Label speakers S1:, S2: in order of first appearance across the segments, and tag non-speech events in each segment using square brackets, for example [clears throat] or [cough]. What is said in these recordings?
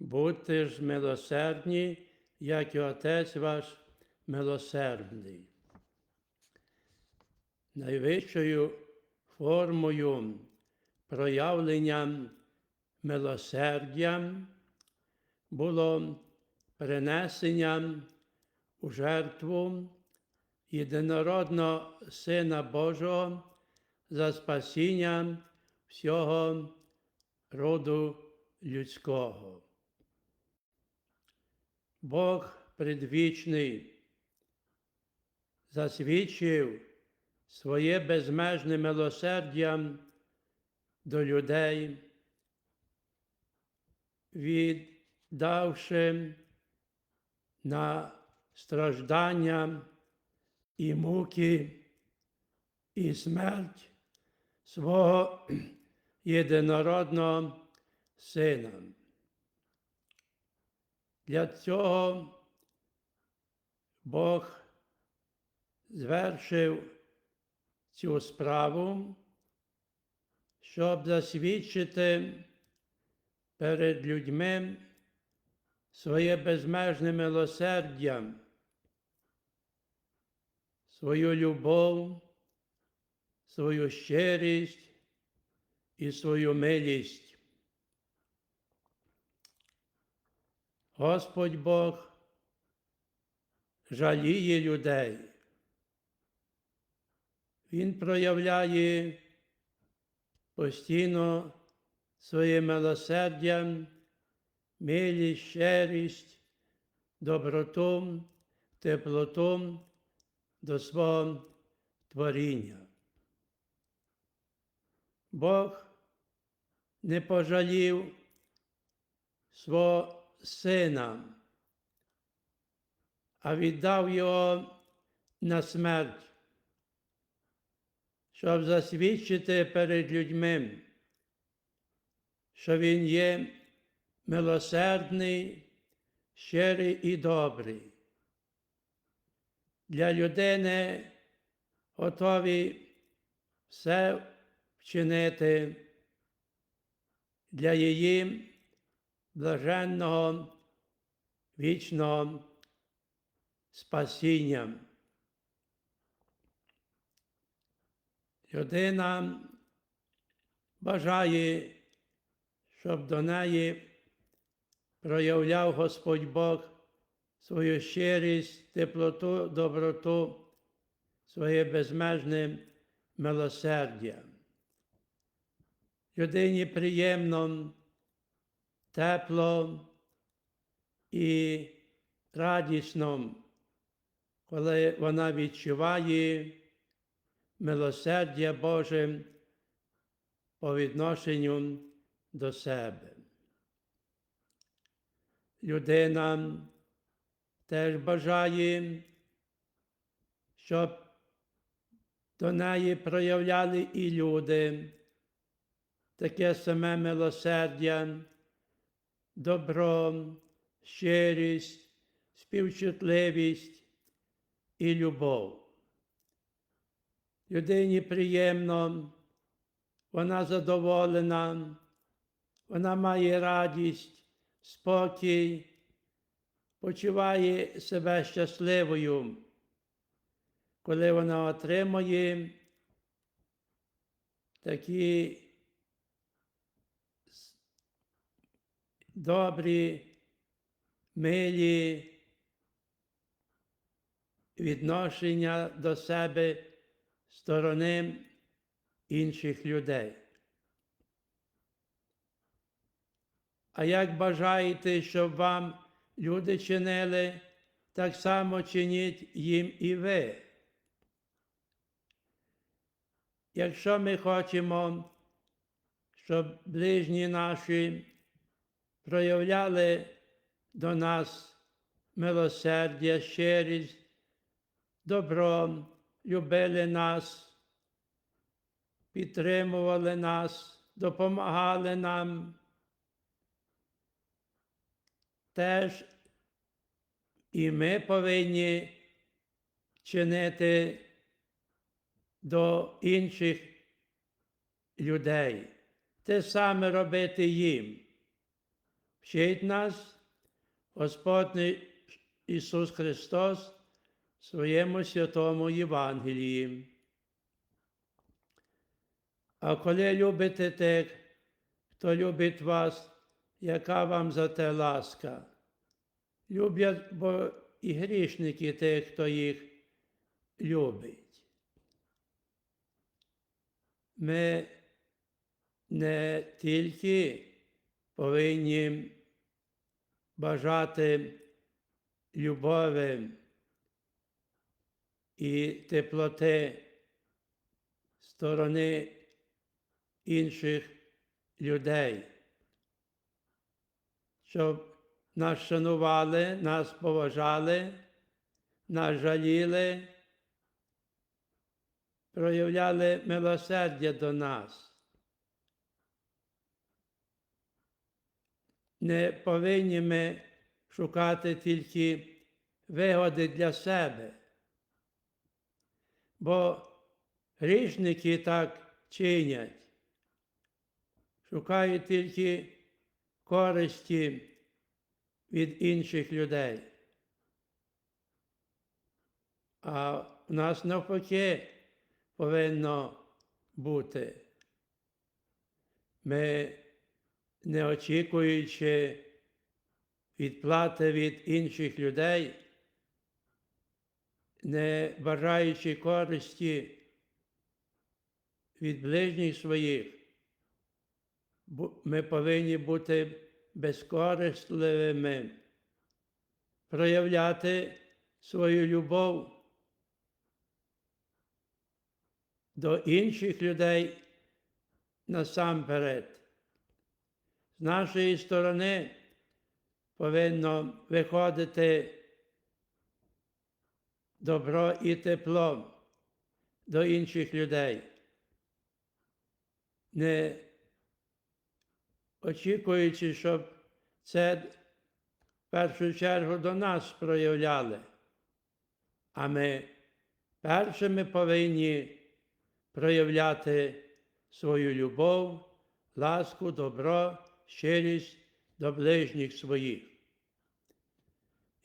S1: Будьте ж милосердні, як і Отець ваш милосердний. Найвищою формою проявлення милосердя було принесення у жертву єдинородного Сина Божого за спасіння всього роду людського. Бог предвічний засвідчив своє безмежне милосердя до людей, віддавши на страждання і муки і смерть свого [clears throat] єдинородного Сина. Для цього Бог звершив цю справу, щоб засвідчити перед людьми своє безмежне милосердя, свою любов, свою щирість і свою милість. Господь Бог жаліє людей. Він проявляє постійно своє милосердя, милість, щирість, доброту, теплоту до свого творіння. Бог не пожалів свого сина, а віддав його на смерть, щоб засвідчити перед людьми, що Він є милосердний, щирий і добрий. Для людини готові все вчинити для її блаженного вічного спасіння. Людина бажає, щоб до неї проявляв Господь Бог свою щирість, теплоту, доброту, своє безмежне милосердя. Людині приємно, тепло і радісно, коли вона відчуває милосердя Боже по відношенню до себе. Людина теж бажає, щоб до неї проявляли і люди таке саме милосердя, добро, щирість, співчутливість і любов. Людині приємно, вона задоволена, вона має радість, спокій, почуває себе щасливою, коли вона отримує такі добрі, милі відношення до себе сторони інших людей. А як бажаєте, щоб вам люди чинили, так само чиніть їм і ви. Якщо ми хочемо, щоб ближні наші проявляли до нас милосердя, щирість, добро, любили нас, підтримували нас, допомагали нам. Теж і ми повинні чинити до інших людей, те саме робити їм. Вчить нас Господь Ісус Христос в своєму святому Євангелії. А коли любите тих, хто любить вас, яка вам за те ласка? Люблять бо і грішники тих, хто їх любить. Ми не тільки повинні бажати любові і теплоти сторони інших людей, щоб нас шанували, нас поважали, нас жаліли, проявляли милосердя до нас. Не повинні ми шукати тільки вигоди для себе, бо грішники так чинять, шукають тільки користі від інших людей. А в нас навпаки повинно бути. Ми, не очікуючи відплати від інших людей, не бажаючи користі від ближніх своїх, ми повинні бути безкорисливими, проявляти свою любов до інших людей насамперед. З нашої сторони повинно виходити добро і тепло до інших людей. Не очікуючи, щоб це в першу чергу до нас проявляли. А ми першими повинні проявляти свою любов, ласку, добро, щирість до ближніх своїх.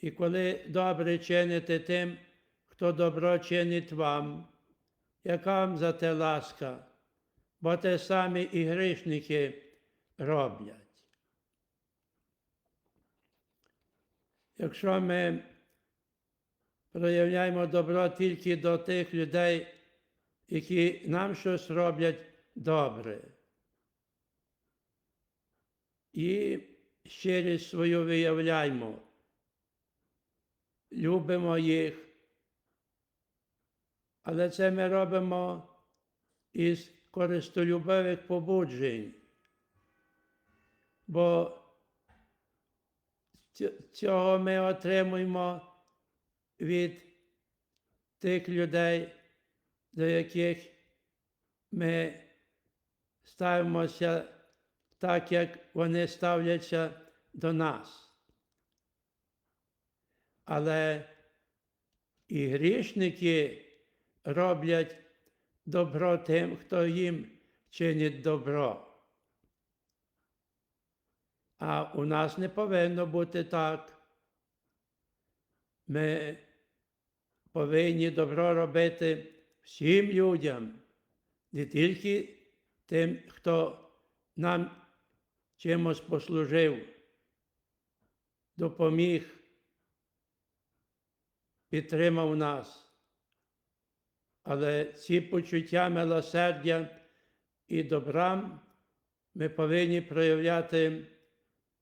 S1: І коли добре чините тим, хто добро чинить вам, яка вам за те ласка, бо те самі і грішники роблять. Якщо ми проявляємо добро тільки до тих людей, які нам щось роблять добре, і щирість свою виявляємо, любимо їх, але це ми робимо із користолюбивих побуджень, бо цього ми отримуємо від тих людей, до яких ми ставимося так, як вони ставляться до нас. Але і грішники роблять добро тим, хто їм чинить добро. А у нас не повинно бути так. Ми повинні добро робити всім людям, не тільки тим, хто нам чимось послужив, допоміг, підтримав нас. Але ці почуття милосердя і добра ми повинні проявляти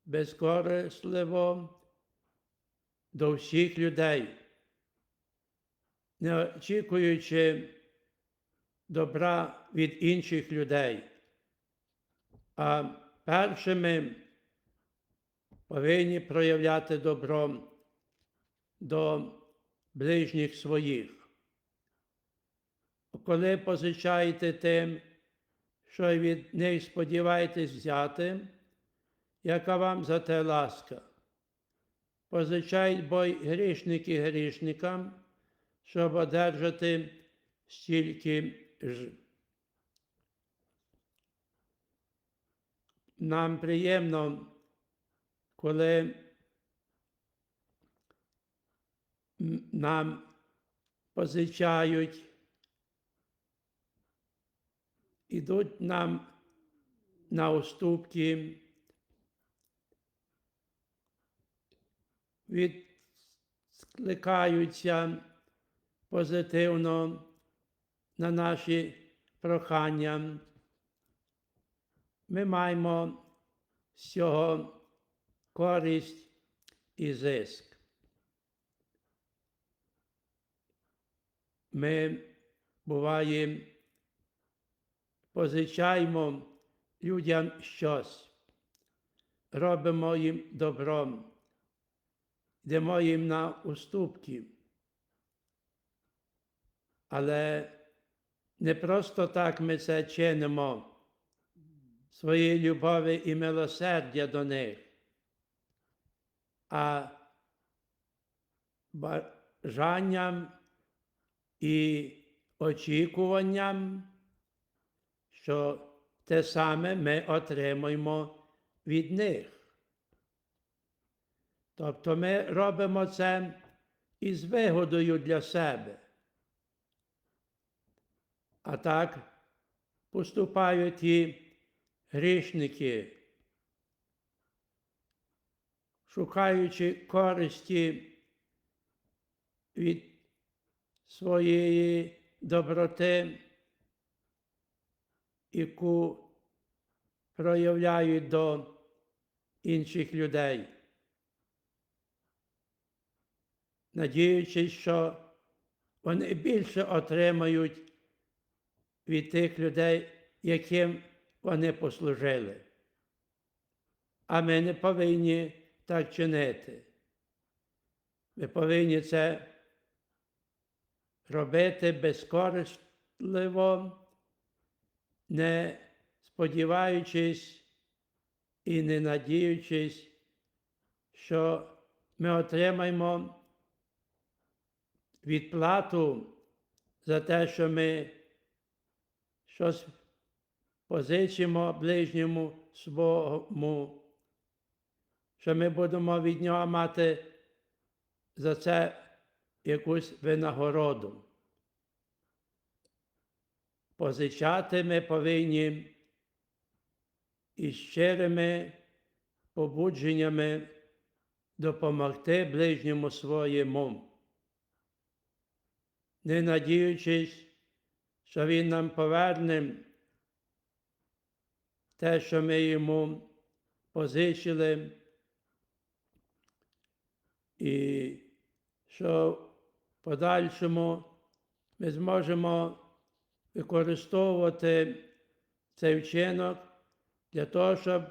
S1: безкорисливо до всіх людей, не очікуючи добра від інших людей. А першими повинні проявляти добро до ближніх своїх. Коли позичаєте тим, що від них сподіваєтесь взяти, яка вам за те ласка. Позичають бо й грішники грішникам, щоб одержати стільки ж. Нам приємно коли нам позичають, ідуть нам на уступки, відкликаються позитивно на наші прохання. Ми маємо з цього користь і зиск. Ми буває, позичаємо людям щось, робимо їм добро, йдемо їм на уступки. Але не просто так ми це чинимо своєї любові і милосердя до них, а бажанням і очікуванням, що те саме ми отримуємо від них. Тобто ми робимо це із вигодою для себе. А так поступають і грішники, шукаючи користі від своєї доброти, яку проявляють до інших людей, надіючись, що вони більше отримають від тих людей, яким вони послужили. А ми не повинні так чинити. Ми повинні це робити безкорисливо, не сподіваючись і не надіючись, що ми отримаємо відплату за те, що ми щось позичимо ближньому свому, що ми будемо від нього мати за це якусь винагороду. Позичати ми повинні із щирими побудженнями допомогти ближньому своєму, не надіючись, що він нам поверне те, що ми йому позичили, і що в подальшому ми зможемо використовувати цей вчинок для того, щоб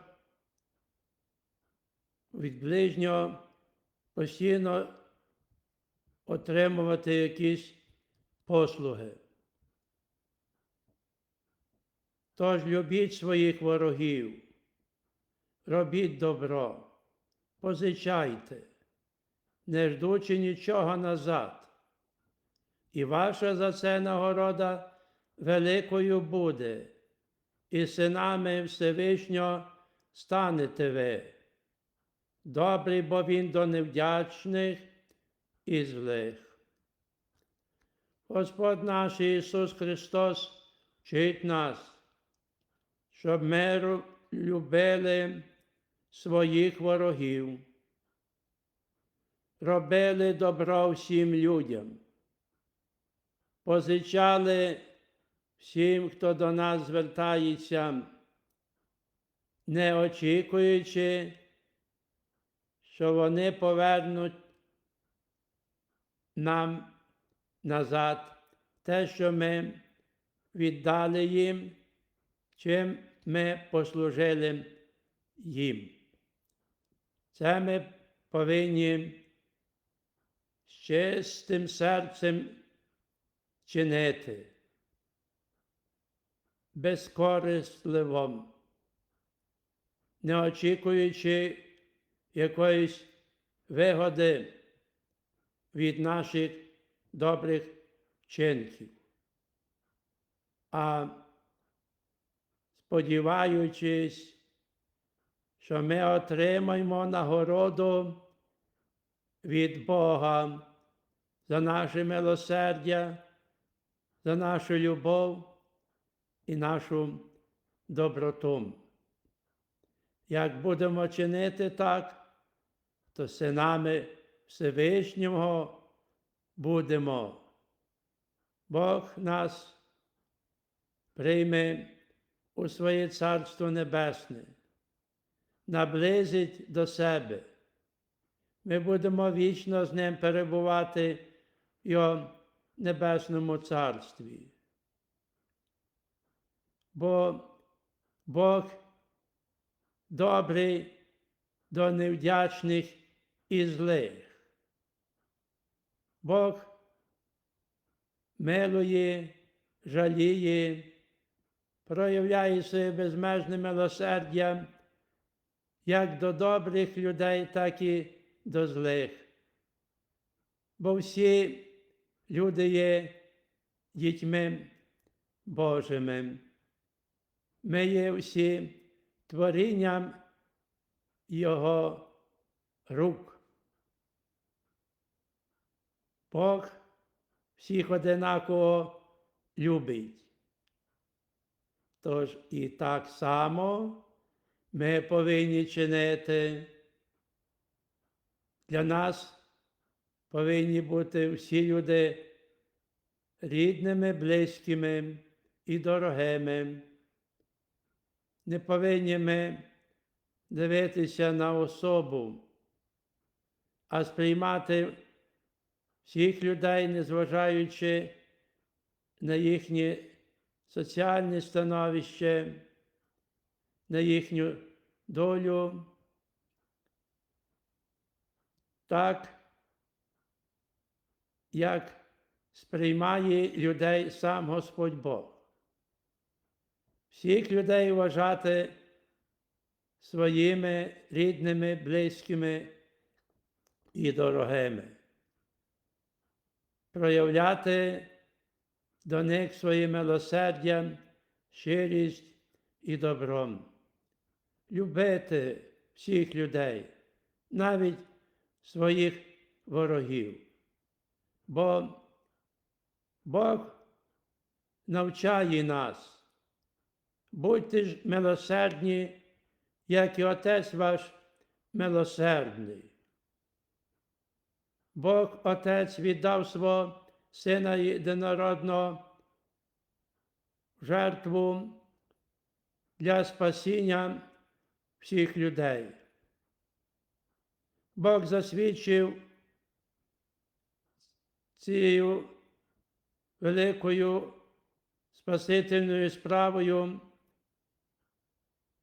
S1: від ближнього постійно отримувати якісь послуги. Тож любіть своїх ворогів, робіть добро, позичайте, не ждучи нічого назад, і ваша за це нагорода великою буде, і синами Всевишнього станете ви. Добрий, бо він до невдячних і злих. Господь наш Ісус Христос вчить нас, щоб ми любили своїх ворогів, робили добро всім людям, позичали всім, хто до нас звертається, не очікуючи, що вони повернуть нам назад те, що ми віддали їм, чим ми послужили їм. Це ми повинні з чистим серцем чинити, безкорисливо, не очікуючи якоїсь вигоди від наших добрих вчинків, а сподіваючись, що ми отримаємо нагороду від Бога за наше милосердя, за нашу любов і нашу доброту. Як будемо чинити так, то синами Всевишнього будемо. Бог нас прийме у своє Царство Небесне, наблизить до себе. Ми будемо вічно з ним перебувати в Його Небесному Царстві. Бо Бог добрий до невдячних і злих. Бог милує, жаліє, проявляє своє безмежне милосердя як до добрих людей, так і до злих. Бо всі люди є дітьми Божими. Ми є всі творінням Його рук. Бог всіх одинаково любить. Тож і так само ми повинні чинити. Для нас повинні бути всі люди рідними, близькими і дорогими. Не повинні ми дивитися на особу, а сприймати всіх людей, незважаючи на їхнє соціальне становище, на їхню долю. Так, як сприймає людей сам Господь Бог. Всіх людей вважати своїми рідними, близькими і дорогими, проявляти до них своє милосердя, щирість і добром, любити всіх людей, навіть своїх ворогів. Бо Бог навчає нас, будьте ж милосердні, як і Отець ваш милосердний. Бог Отець віддав свого Сина єдинородного жертву для спасіння всіх людей. Бог засвідчив цією великою спасительною справою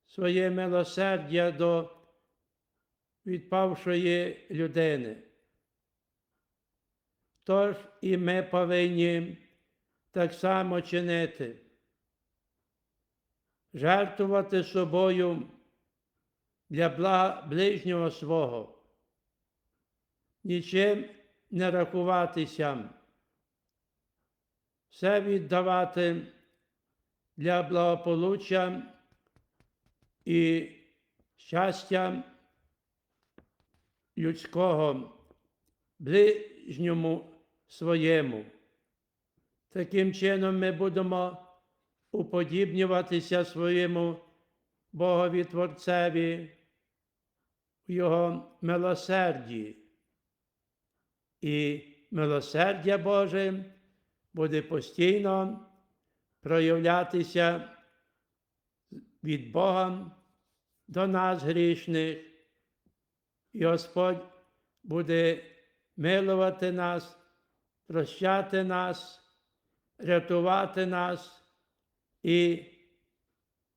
S1: своє милосердя до відпавшої людини. Тож і ми повинні так само чинити, жертвувати собою для ближнього свого, нічим не рахуватися, все віддавати для благополуччя і щастя людського ближньому своєму. Таким чином ми будемо уподібнюватися своєму Богові Творцеві в Його милосерді. І милосердя Боже буде постійно проявлятися від Бога до нас грішних, і Господь буде милувати нас, прощати нас, рятувати нас і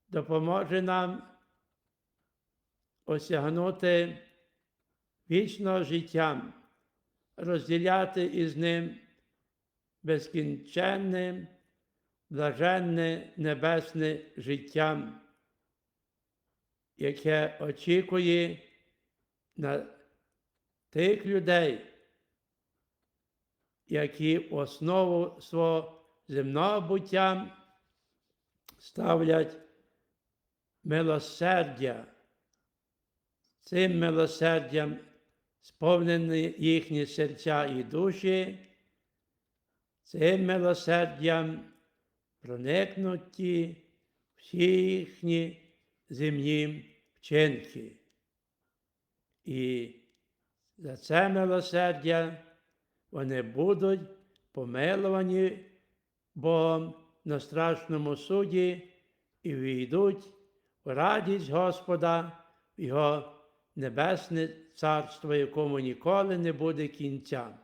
S1: допоможе нам осягнути вічного життя, розділяти із ним безкінченне, блаженне небесне життя, яке очікує на тих людей, які основу свого земного буття ставлять милосердя Цим милосердям сповнені їхні серця і душі, цим милосердям проникнуті всі їхні земні вчинки. І за це милосердя вони будуть помилувані Богом на страшному суді і війдуть в радість Господа, в Його небесне царство, якому ніколи не буде кінця.